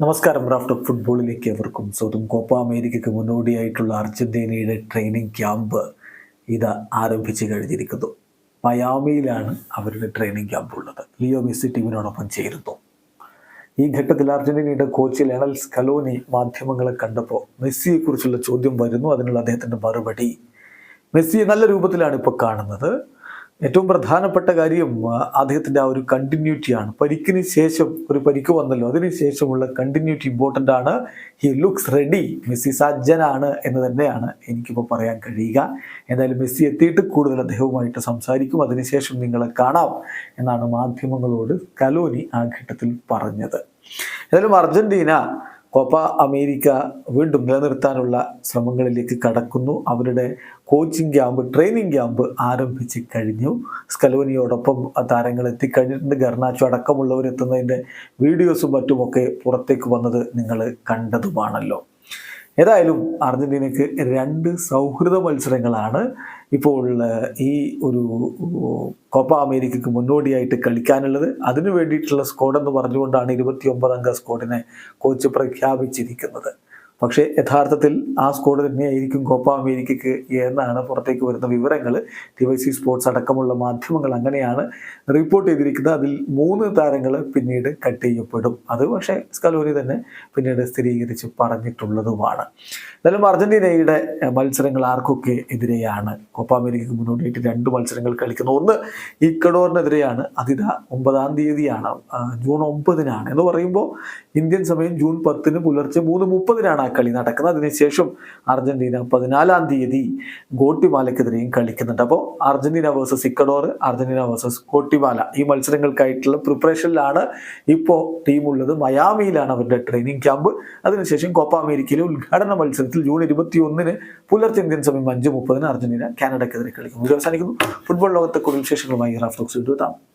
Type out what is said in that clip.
നമസ്കാരം. Raft of ഫുട്ബോളിലേക്ക് എവർക്കും സ്വന്തം കോപ്പ അമേരിക്കയ്ക്ക് മുന്നോടിയായിട്ടുള്ള അർജന്റീനയുടെ ട്രെയിനിങ് ക്യാമ്പ് ഇത് ആരംഭിച്ചു കഴിഞ്ഞിരിക്കുന്നു. മയാമിയിലാണ് അവരുടെ ട്രെയിനിങ് ക്യാമ്പ് ഉള്ളത്. ലിയോ മെസ്സി ടീമിനോടൊപ്പം ചേരുന്നു. ഈ ഘട്ടത്തിൽ അർജന്റീനയുടെ കോച്ച് ലെണൽ സ്കലോനി മാധ്യമങ്ങളെ കണ്ടപ്പോൾ മെസ്സിയെക്കുറിച്ചുള്ള ചോദ്യം വരുന്നു. അതിനുള്ള അദ്ദേഹത്തിന്റെ മറുപടി. മെസ്സിയെ നല്ല രൂപത്തിലാണ് ഇപ്പോൾ കാണുന്നത്. ഏറ്റവും പ്രധാനപ്പെട്ട കാര്യം അദ്ദേഹത്തിന്റെ ആ ഒരു കണ്ടിന്യൂറ്റിയാണ് പരിക്കിന് ശേഷം ഒരു പരിക്ക് വന്നല്ലോ. അതിന് ശേഷമുള്ള കണ്ടിന്യൂറ്റി ഇമ്പോർട്ടന്റ് ആണ്. ഹി ലുക്സ് റെഡി മെസ്സി സജ്ജനാണ് എന്ന് തന്നെയാണ് എനിക്കിപ്പോൾ പറയാൻ കഴിയുക. എന്തായാലും മെസ്സി എത്തിയിട്ട് കൂടുതൽ അദ്ദേഹവുമായിട്ട് സംസാരിക്കും. അതിനുശേഷം നിങ്ങളെ കാണാം എന്നാണ് മാധ്യമങ്ങളോട് കലോനി ആ ഘട്ടത്തിൽ പറഞ്ഞത്. ഏതായാലും അർജന്റീന കോപ്പ അമേരിക്ക വീണ്ടും നിലനിർത്താനുള്ള ശ്രമങ്ങളിലേക്ക് കടക്കുന്നു. അവരുടെ കോച്ചിങ് ക്യാമ്പ് ട്രെയിനിങ് ക്യാമ്പ് ആരംഭിച്ച് കഴിഞ്ഞു. സ്കലോനിയോടൊപ്പം താരങ്ങൾ എത്തിക്കഴിഞ്ഞിട്ടുണ്ട്. ഗർണാച്ചോ അടക്കമുള്ളവരെത്തുന്നതിന്റെ വീഡിയോസും മറ്റുമൊക്കെ പുറത്തേക്ക് വന്നത് നിങ്ങൾ കണ്ടതുമാണല്ലോ. ഏതായാലും അർജന്റീനയ്ക്ക് രണ്ട് സൗഹൃദ മത്സരങ്ങളാണ് ഇപ്പോൾ ഈ ഒരു കോപ്പ അമേരിക്കയ്ക്ക് മുന്നോടിയായിട്ട് കളിക്കാനുള്ളത്. അതിനു വേണ്ടിയിട്ടുള്ള സ്ക്വാഡ് എന്ന് പറഞ്ഞുകൊണ്ടാണ് ഇരുപത്തി ഒമ്പത് അംഗ സ്ക്വാഡിനെ കോച്ച് പ്രഖ്യാപിച്ചിരിക്കുന്നത്. പക്ഷേ യഥാർത്ഥത്തിൽ ആ സ്കോഡ് തന്നെയായിരിക്കും കോപ്പ അമേരിക്കയ്ക്ക് എന്നാണ് പുറത്തേക്ക് വരുന്ന വിവരങ്ങൾ ടി വൈ സി സ്പോർട്സ് അടക്കമുള്ള മാധ്യമങ്ങൾ അങ്ങനെയാണ് റിപ്പോർട്ട് ചെയ്തിരിക്കുന്നത്. അതിൽ മൂന്ന് താരങ്ങൾ പിന്നീട് കട്ട് ചെയ്യപ്പെടും. അത് പക്ഷേ സ്കലോനി തന്നെ പിന്നീട് സ്ഥിരീകരിച്ച് പറഞ്ഞിട്ടുള്ളതുമാണ്. എന്നാലും അർജന്റീനയുടെ മത്സരങ്ങൾ ആർക്കൊക്കെ എതിരെയാണ്? കോപ്പ അമേരിക്കയ്ക്ക് മുന്നോട്ടിയിട്ട് രണ്ട് മത്സരങ്ങൾ കളിക്കുന്നു. ഒന്ന് ഇക്കഡോറിനെതിരെയാണ് അതിത ഒമ്പതാം തീയതിയാണ്. ജൂൺ ഒമ്പതിനാണ്. എന്ന് പറയുമ്പോൾ ഇന്ത്യൻ സമയം ജൂൺ പത്തിന് പുലർച്ചെ മൂന്ന് മുപ്പതിനാണ്. കളി നടക്കുന്നത് അതിനുശേഷം അർജന്റീന പതിനാലാം തീയതി ഗോട്ടിമാലയ്ക്കെതിരെയും കളിക്കുന്നുണ്ട്. അപ്പോൾ Argentina versus Ecuador Argentina versus Guatemala. ഈ മത്സരങ്ങൾക്കായിട്ടുള്ള പ്രിപ്പറേഷനിലാണ് ഇപ്പോൾ ടീമുള്ളത്. മയാമിയിലാണ് അവരുടെ ട്രെയിനിങ് ക്യാമ്പ് അതിനുശേഷം കോപ്പ അമേരിക്കയിലെ ഉദ്ഘാടന മത്സരത്തിൽ ജൂൺ ഇരുപത്തി ഒന്നിന് പുലർച്ചെ ഇന്ത്യൻ സമയം അഞ്ച് മുപ്പതിന് അർജന്റീന കാനഡയ്ക്കെതിരെ കളിക്കും. ഇത് അവസാനിക്കുന്നു. ഫുട്ബോൾ ലോകത്തെ കൂടുതൽ വിശേഷങ്ങളുമായി റാഫ്ലോക്സ് എത്താം